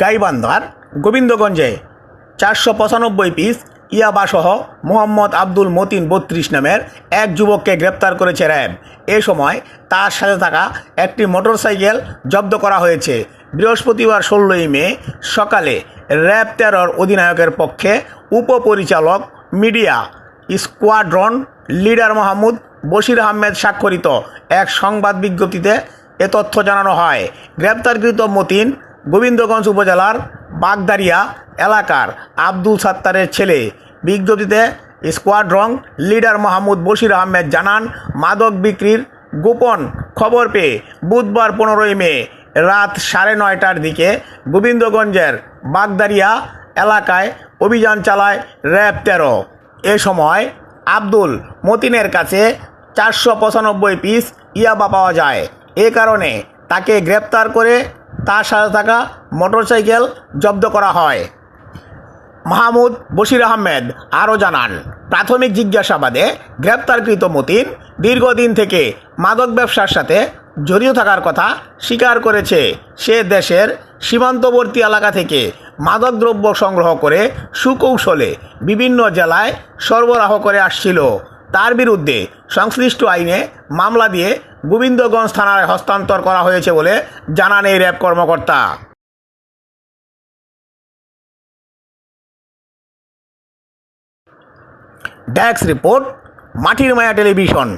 গাইবান্ধার গোবিন্দগঞ্জে চারশো পঁচানব্বই পিস ইয়াবাসহ মোহাম্মদ আব্দুল মতিন বত্রিশ নামের এক যুবককে গ্রেপ্তার করেছে র্যাব। এ সময় তার সাথে থাকা একটি মোটরসাইকেল জব্দ করা হয়েছে। বৃহস্পতিবার ষোলোই মে সকালে র্যাব তেরোর অধিনায়কের পক্ষে উপপরিচালক media squadron leader Mahmud Bashir Ahmed স্বাক্ষরিত এক সংবাদ বিজ্ঞপ্তিতে এ তথ্য জানানো হয়। গ্রেপ্তারকৃত মতিন গোবিন্দগঞ্জ উপজেলার বাগদারিয়া এলাকার আব্দুল সাত্তারের ছেলে। বিজ্ঞপ্তিতে স্কোয়াড্রন লিডার মাহমুদ বশির আহমেদ জানান, মাদক বিক্রির গোপন খবর পেয়ে বুধবার পনেরোই মে রাত সাড়ে নয়টার দিকে গোবিন্দগঞ্জের বাগদারিয়া এলাকায় অভিযান চালায় র্যাব তেরো। এ সময় আব্দুল মতিনের কাছে চারশো পঁচানব্বই পিস ইয়াবা পাওয়া যায়। এ কারণে তাকে গ্রেপ্তার করে তার সাথে থাকা মোটরসাইকেল জব্দ করা হয়। মাহমুদ বশির আহমেদ আরও জানান, প্রাথমিক জিজ্ঞাসাবাদে গ্রেপ্তারকৃত মতিন দীর্ঘদিন থেকে মাদক ব্যবসার সাথে জড়িত থাকার কথা স্বীকার করেছে। সে দেশের সীমান্তবর্তী এলাকা থেকে মাদকদ্রব্য সংগ্রহ করে সুকৌশলে বিভিন্ন জেলায় সরবরাহ করে আসছিল। তার বিরুদ্ধে সংশ্লিষ্ট আইনে মামলা দিয়ে গোবিন্দগঞ্জ থানায় হস্তান্তর করা হয়েছে বলে জানান এই র্যাব কর্মকর্তা। ড্যাক্স রিপোর্ট মাটির মায়া টেলিভিশন।